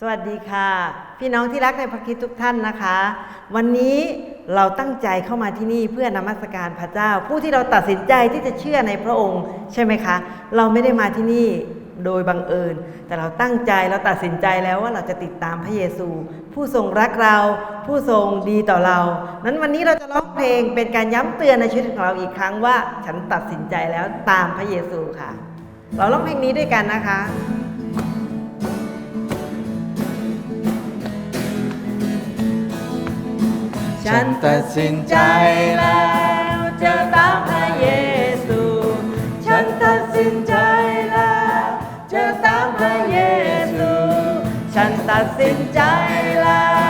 สวัสดีค่ะ พี่น้องที่รักในพระคริสต์ทุกท่านนะคะ วันนี้เราตั้งใจเข้ามาที่นี่เพื่อนมัสการพระเจ้า ผู้ที่เราตัดสินใจที่จะเชื่อในพระองค์ใช่ไหมคะ เราไม่ได้มาที่นี่โดยบังเอิญ แต่เราตั้งใจเราตัดสินใจแล้วว่าเราจะติดตามพระเยซู ผู้ทรงรักเรา ผู้ทรงดีต่อเรา นั้นวันนี้เราจะร้องเพลงเป็นการย้ำเตือนในชีวิตของเราอีกครั้งว่า ฉันตัดสินใจแล้วตามพระเยซูค่ะ เราร้องเพลงนี้ด้วยกันนะคะ ฉันตัดสินใจแล้วจะตามพระเยซู ฉันตัดสินใจแล้วจะตามพระเยซู ฉันตัดสินใจแล้ว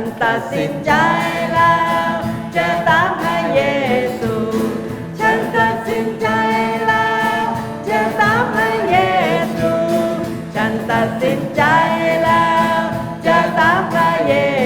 นตัดสินใจแล้ว จะตามพระเยซู ฉันตัดสินใจแล้ว จะตามพระเยซู ฉันตัดสินใจแล้ว จะตามพระเย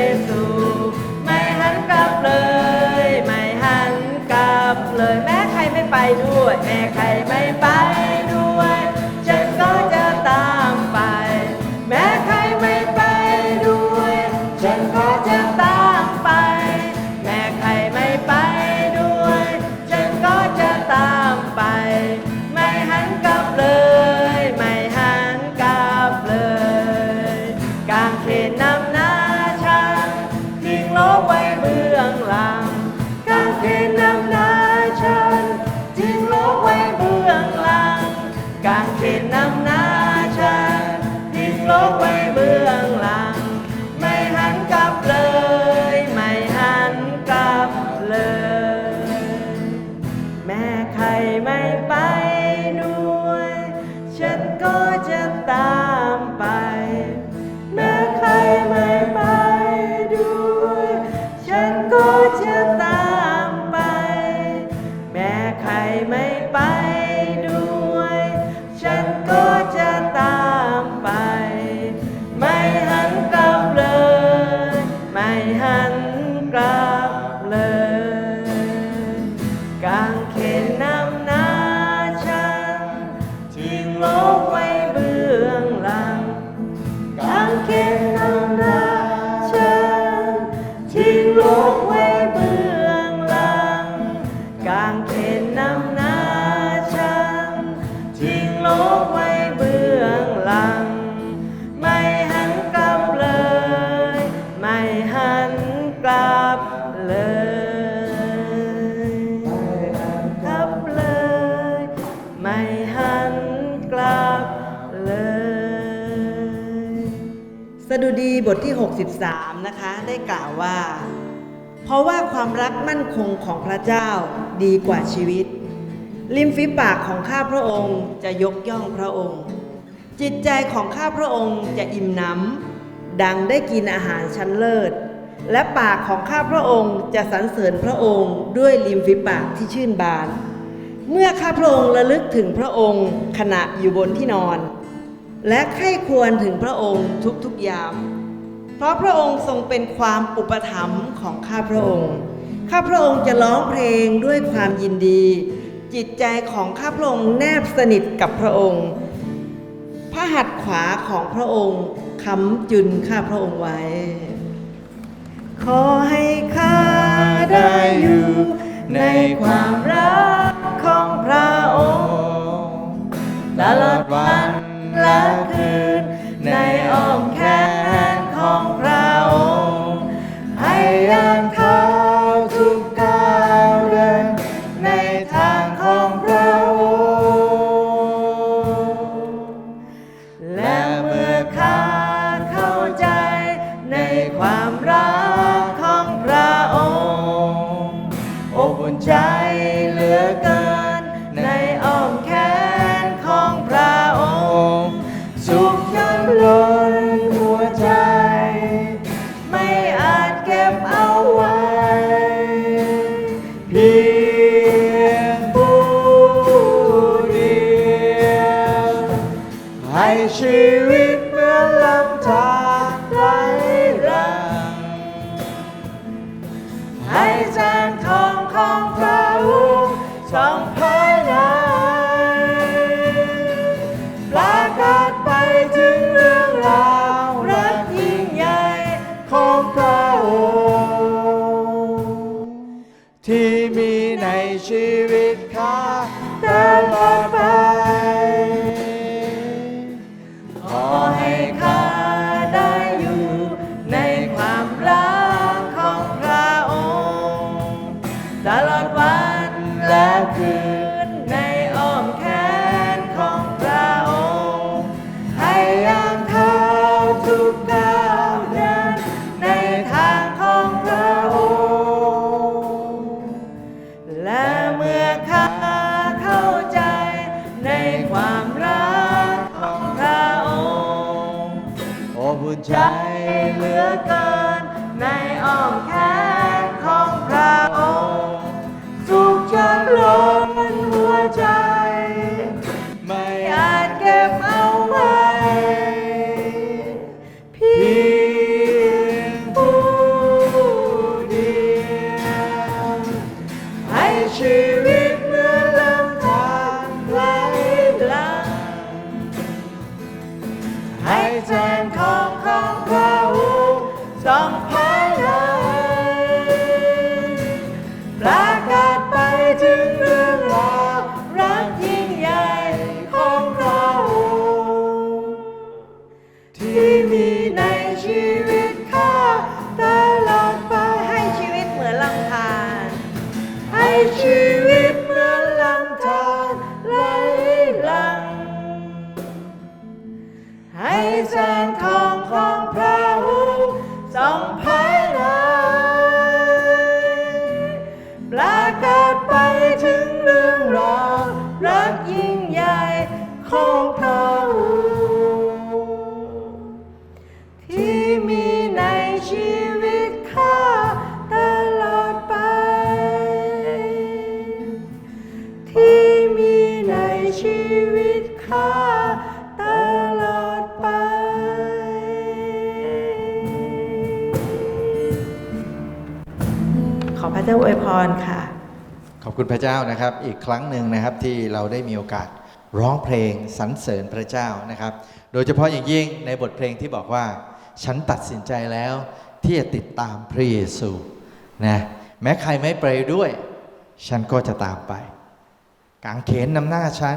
บทที่ 63 นะคะ ได้กล่าวว่า เพราะว่าความรักมั่นคงของพระเจ้าดีกว่าชีวิต ริมฝีปากของข้าพระองค์จะยกย่องพระองค์ จิตใจของข้าพระองค์จะอิ่มหนำดังได้กินอาหารชั้นเลิศ และปากของข้าพระองค์จะสรรเสริญพระองค์ด้วยริมฝีปากที่ชื่นบาน เมื่อข้าพระองค์ระลึกถึงพระองค์ขณะอยู่บนที่นอนและใคร่ควรถึงพระองค์ทุกๆยาม เพราะพระองค์ทรงเป็นความอุปถัมภ์ของข้าพระองค์ ข้าพระองค์จะร้องเพลงด้วยความยินดี จิตใจของข้าพระองค์แนบสนิทกับพระองค์ พระหัตถ์ขวาของพระองค์ค้ำจุนข้าพระองค์ไว้ ขอให้ข้าได้อยู่ในความรักของพระองค์ ตลอดวันและคืนในอ้อมแขาอวยพรค่ะ ขอบคุณพระเจ้านะครับ อีกครั้งหนึ่งนะครับที่เราได้มีโอกาสร้องเพลงสรรเสริญพระเจ้านะครับ โดยเฉพาะอย่างยิ่งในบทเพลงที่บอกว่า ฉันตัดสินใจแล้วที่จะติดตามพระเยซูนะแม้ใครไม่ไปด้วย ฉันก็จะตามไป กางเขนนำหน้าฉัน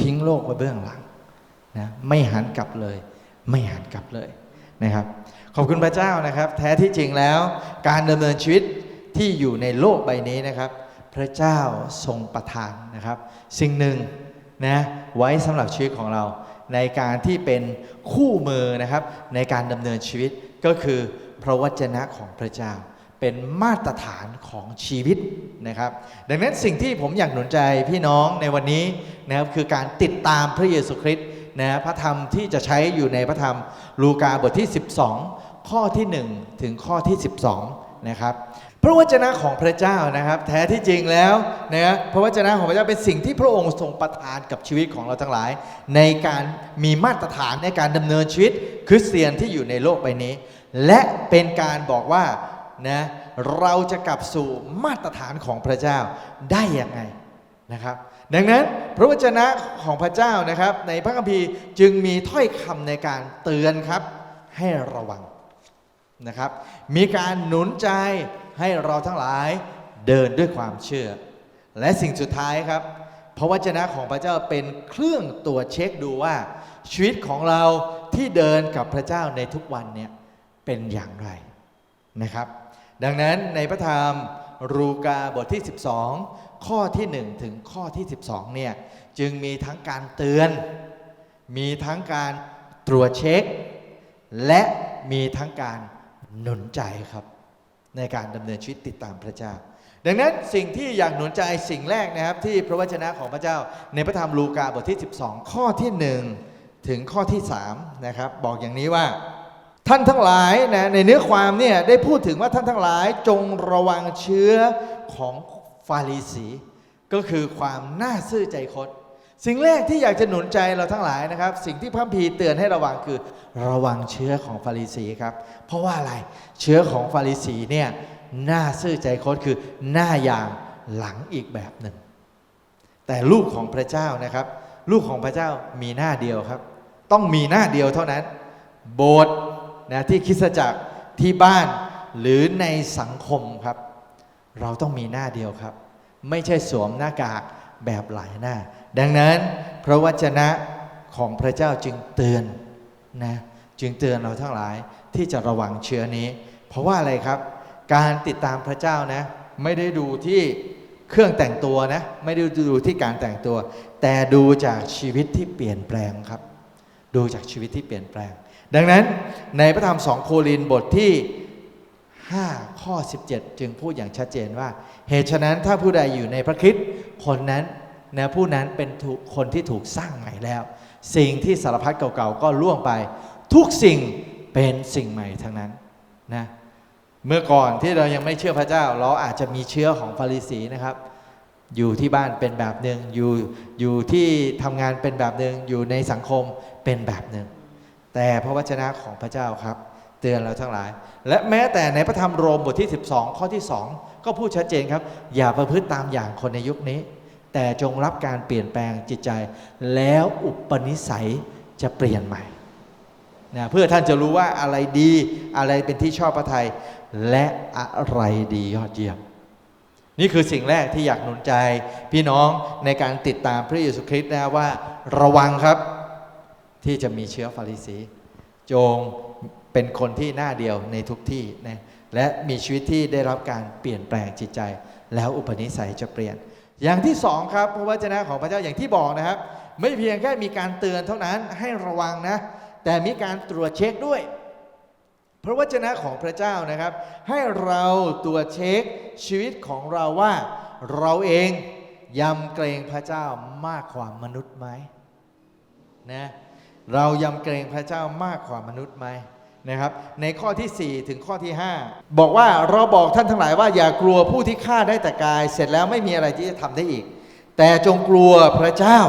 ทิ้งโลกไว้เบื้องหลังนะไม่หันกลับเลย ไม่หันกลับเลยนะครับ ขอบคุณพระเจ้านะครับ แท้ที่จริงแล้ว การดำเนินชีวิต ที่อยู่ในโลกใบนี้นะครับ พระเจ้าทรงประทานนะครับ สิ่งหนึ่งนะไว้สำหรับชีวิตของเรา ในการที่เป็นคู่มือนะครับในการดำเนินชีวิตก็คือพระวจนะของพระเจ้า เป็นมาตรฐานของชีวิตนะครับ ดังนั้นสิ่งที่ผมอยากหนุนใจพี่น้องในวันนี้นะครับคือการติดตามพระเยซูคริสต์นะพระธรรมที่จะใช้อยู่ในพระธรรมลูกาบทที่ 12 ข้อที่ 1 ถึงข้อที่ 12นะครับ พระวจนะของพระเจ้านะครับ แท้ที่จริงแล้วนะพระวจนะของพระเจ้าเป็นสิ่งที่พระองค์ทรงประทานกับชีวิตของเราทั้งหลาย ในการมีมาตรฐานในการดำเนินชีวิตคริสเตียนที่อยู่ในโลกใบนี้ และเป็นการบอกว่านะเราจะกลับสู่มาตรฐานของพระเจ้าได้ยังไงนะครับ ดังนั้นพระวจนะของพระเจ้านะครับ ในพระคัมภีร์จึงมีถ้อยคำในการเตือนครับให้ระวัง นะครับ มีการหนุนใจให้เราทั้งหลายเดินด้วยความเชื่อ และสิ่งสุดท้ายครับ พระวจนะของพระเจ้าเป็นเครื่องตรวจเช็คดูว่า ชีวิตของเราที่เดินกับพระเจ้าในทุกวันเนี่ยเป็นอย่างไรนะครับ ดังนั้นในพระธรรมรูกาบทที่ 12 ข้อที่ 1 ถึงข้อที่ 12เนี่ยจึงมีทั้งการเตือน มีทั้งการตรวจเช็ค และมีทั้งการ หนุนใจครับ ในการดำเนินชีวิตติดตามพระเจ้า ดังนั้นสิ่งที่อยากหนุนใจสิ่งแรกนะครับ ที่พระวจนะของพระเจ้า ในพระธรรมลูกาบทที่ 12 ข้อที่ 1 ถึงข้อที่3นะครับบอกอย่างนี้ว่าท่านทั้งหลายนะในเนื้อความเนี่ยได้พูดถึงว่าท่านทั้งหลายจงระวังเชื้อของฟาริสี ก็คือความน่าซื่อใจคด สิ่งแรกที่อยากจะหนุนใจเราทั้งหลายนะครับ สิ่งที่พระคัมภีร์เตือนให้ระวังคือ ระวังเชื้อของฟาริสีครับ เพราะว่าอะไรเชื้อของฟาริสีเนี่ยหน้าซื่อใจคดคือหน้าอย่างหลังอีกแบบหนึ่ง แต่ลูกของพระเจ้านะครับ ลูกของพระเจ้ามีหน้าเดียวครับ ต้องมีหน้าเดียวเท่านั้น โบสถ์นะที่คริสตจักรที่บ้านหรือในสังคมครับ เราต้องมีหน้าเดียวครับ ไม่ใช่สวมหน้ากาก แบบหลายหน้า ดังนั้นพระวจนะของพระเจ้าจึงเตือนนะจึงเตือนเราทั้งหลายที่จะระวังเชื้อนี้ เพราะว่าอะไรครับ การติดตามพระเจ้านะไม่ได้ดูที่เครื่องแต่งตัวนะไม่ได้ดูที่การแต่งตัว แต่ดูจากชีวิตที่เปลี่ยนแปลงครับ ดูจากชีวิตที่เปลี่ยนแปลง ดังนั้นในพระธรรมสองโครินบทที่ 5 ข้อ 17 จึงพูดอย่างชัดเจนว่า เหตุฉะนั้นถ้าผู้ใดอยู่ในพระคริสต์คนนั้นนะผู้นั้นเป็นถูกคนที่ถูกสร้างใหม่แล้ว สิ่งที่สารพัดเก่าๆก็ล่วงไป ทุกสิ่งเป็นสิ่งใหม่ทั้งนั้นนะเมื่อก่อนที่เรายังไม่เชื่อพระเจ้า เราอาจจะมีเชื้อของฟาริสีนะครับ อยู่ที่บ้านเป็นแบบหนึ่งอยู่อยู่ที่ทำงานเป็นแบบหนึ่งอยู่ในสังคมเป็นแบบหนึ่งแต่พระวจนะของพระเจ้าครับ เตือนเราทั้งหลาย และแม้แต่ในพระธรรมโรมบทที่ 12 ข้อที่ 2 ก็พูดชัดเจนครับ อย่าประพฤติตามอย่างคนในยุคนี้ แต่จงรับการเปลี่ยนแปลงจิตใจ แล้วอุปนิสัยจะเปลี่ยนใหม่นะเพื่อท่านจะรู้ว่าอะไรดีอะไรเป็นที่ชอบพระทัยและอะไรดียอดเยี่ยม นี่คือสิ่งแรกที่อยากหนุนใจพี่น้องในการติดตามพระเยซูคริสต์นะว่าระวังครับที่จะมีเชื้อฟาริสี จง เป็นคนที่หน้าเดียวในทุกที่นะและมีชีวิตที่ได้รับการเปลี่ยนแปลงจิตใจ แล้วอุปนิสัยจะเปลี่ยน อย่างที่สองครับพระวจนะของพระเจ้าอย่างที่บอกนะครับ ไม่เพียงแค่มีการเตือนเท่านั้นให้ระวังนะ แต่มีการตรวจเช็คด้วยพระวจนะของพระเจ้านะครับ ให้เราตรวจเช็คชีวิตของเราว่าเราเองยำเกรงพระเจ้ามากกว่ามนุษย์ไหมนะเรายำเกรงพระเจ้ามากกว่ามนุษย์ไหม นะครับในข้อที่ 4 ถึงข้อที่ 5 บอกว่าเราบอกท่านทั้งหลายว่าอย่ากลัวผู้ที่ฆ่าได้แต่กาย เสร็จแล้วไม่มีอะไรที่จะทำได้อีก แต่จงกลัวพระเจ้า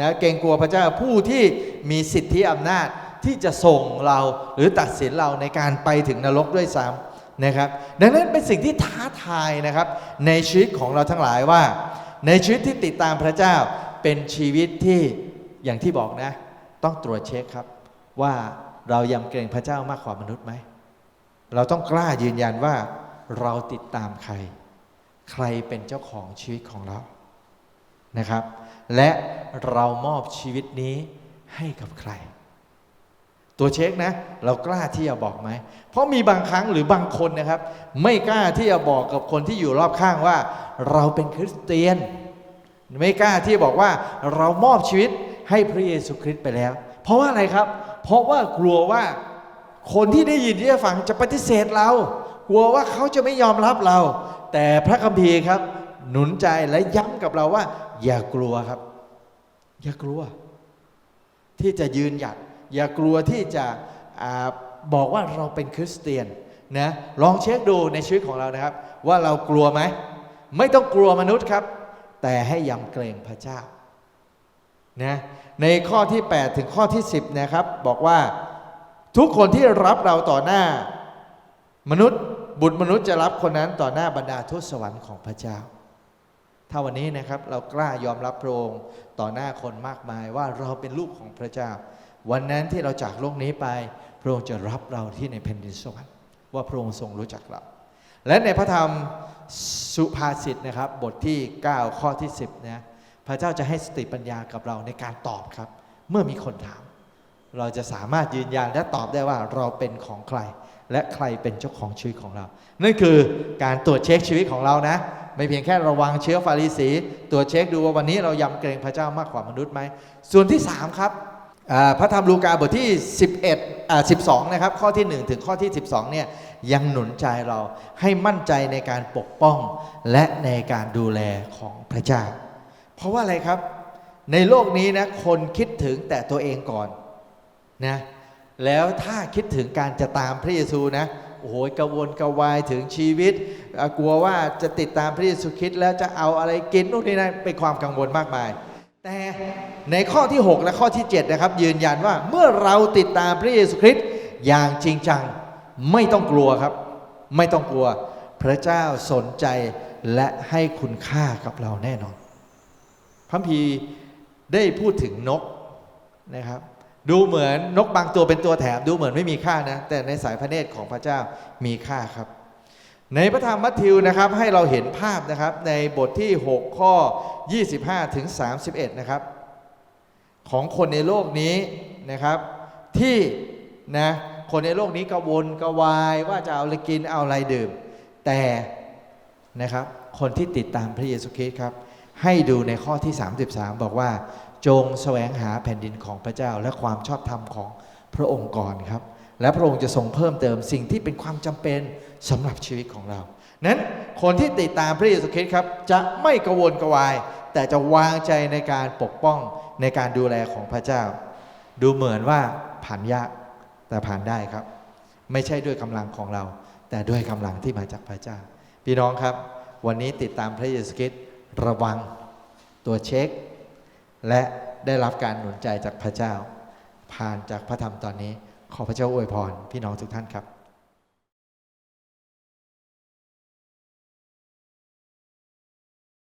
นะเกรงกลัวพระเจ้าผู้ที่มีสิทธิอำนาจที่จะส่งเราหรือตัดสินเราในการไปถึงนรกด้วยซ้ำนะครับ ดังนั้นเป็นสิ่งที่ท้าทายนะครับ ในชีวิตของเราทั้งหลายว่า ในชีวิตที่ติดตามพระเจ้าเป็นชีวิตที่อย่างที่บอกนะ ต้องตรวจเช็คครับว่า เรายำเกรงพระเจ้ามากกว่ามนุษย์ไหม เราต้องกล้ายืนยันว่าเราติดตามใคร ใครเป็นเจ้าของชีวิตของเรานะครับ และเรามอบชีวิตนี้ให้กับใคร ตัวเช็คนะ เรากล้าที่จะบอกไหม เพราะมีบางครั้งหรือบางคนนะครับ ไม่กล้าที่จะบอกกับคนที่อยู่รอบข้างว่า เราเป็นคริสเตียน ไม่กล้าที่จะบอกว่าเรามอบชีวิตให้พระเยซูคริสต์ไปแล้ว เพราะว่าอะไรครับ เพราะว่ากลัวว่าคนที่ได้ยินที่จะฟังจะปฏิเสธเรา กลัวว่าเขาจะไม่ยอมรับเรา แต่พระคัมภีร์ครับ หนุนใจและย้ำกับเราว่า อย่ากลัวครับ อย่ากลัว ที่จะยืนหยัด อย่ากลัวที่จะอบอกว่าเราเป็นคริสเตียนนะลองเช็คดูในชีวิตของเรานะครับ ว่าเรากลัวไหมไม่ต้องกลัวมนุษย์ครับ แต่ให้ยำเกรงพระเจ้านะ ในข้อที่ 8 ถึงข้อที่ 10นะครับ บอกว่าทุกคนที่รับเราต่อหน้า มนุษย์บุตรมนุษย์จะรับคนนั้นต่อหน้าบรรดาทูตสวรรค์ของพระเจ้า ถ้าวันนี้นะครับเรากล้ายอมรับพระองค์ต่อหน้าคนมากมายว่าเราเป็นลูกของพระเจ้า วันนั้นที่เราจากโลกนี้ไป พระองค์จะรับเราที่ในแผ่นดินสวรรค์ว่าพระองค์ทรงรู้จักเรา และในพระธรรมสุภาษิตนะครับ บทที่ 9 ข้อที่ 10นะ ระเจ้าจะให้สติปัญญากับเราในการตอบครับ เมื่อมีคนถาม เราจะสามารถยืนยันและตอบได้ว่าเราเป็นของใคร และใครเป็นเจ้าของชีวิตของเรา นั่นคือการตรวจเช็คชีวิตของเรานะ ไม่เพียงแค่ระวังเชื้อฟาริสีตรวจเช็คดูว่าวันนี้เรายำเกรงพระเจ้ามากกว่ามนุษย์ไหมส่วนที่ 3 ครับพระธรรมลูกาบทที่ 11อ่า12 นะครับ ข้อที่ 1 ถึงข้อที่ 12 เนี่ยยังหนุนใจเราให้มั่นใจในการปกป้องและในการดูแลของพระเจ้า เพราะว่าอะไรครับ ในโลกนี้นะคนคิดถึงแต่ตัวเองก่อนนะแล้วถ้าคิดถึงการจะตามพระเยซูนะโอ้โหกระวนกระวายถึงชีวิต กลัวว่าจะติดตามพระเยซูคริสต์แล้วจะเอาอะไรกินนู่นนี่นั่นเป็นความกังวลมากมาย แต่ในข้อที่ 6 และข้อที่ 7 นะครับ ยืนยันว่าเมื่อเราติดตามพระเยซูคริสต์อย่างจริงจังไม่ต้องกลัวครับ ไม่ต้องกลัว พระเจ้าสนใจและให้คุณค่ากับเราแน่นอน พระคัมพีได้พูดถึงนกนะครับ ดูเหมือนนกบางตัวเป็นตัวแถมดูเหมือนไม่มีค่านะ แต่ในสายพระเนตรของพระเจ้ามีค่าครับ ในพระธรรมมัทธิวนะครับให้เราเห็นภาพนะครับในบทที่ 6 ข้อ 25 ถึง 31 นะครับ ของคนในโลกนี้นะครับ ที่นะคนในโลกนี้กระวนกระวายว่าจะเอาอะไรกินเอาอะไรดื่ม แต่นะครับคนที่ติดตามพระเยซูคริสต์ครับ ให้ดูในข้อที่ 33 บอกว่า จงแสวงหาแผ่นดินของพระเจ้า และความชอบธรรมของพระองค์ก่อนครับ และพระองค์จะทรงเพิ่มเติมสิ่งที่เป็นความจำเป็นสำหรับชีวิตของเรา นั้นคนที่ติดตามพระเยซูคริสต์ครับ จะไม่กระวนกระวาย แต่จะวางใจในการปกป้องในการดูแลของพระเจ้า ดูเหมือนว่าผ่านยากแต่ผ่านได้ครับ ไม่ใช่ด้วยกำลังของเรา แต่ด้วยกำลังที่มาจากพระเจ้า พี่น้องครับ วันนี้ติดตามพระเยซูคริสต์ ระวังตัวเช็ค และได้รับการหนุนใจจากพระเจ้า ผ่านจากพระธรรมตอนนี้ ขอพระเจ้าอวยพรพี่น้องทุกท่านครับ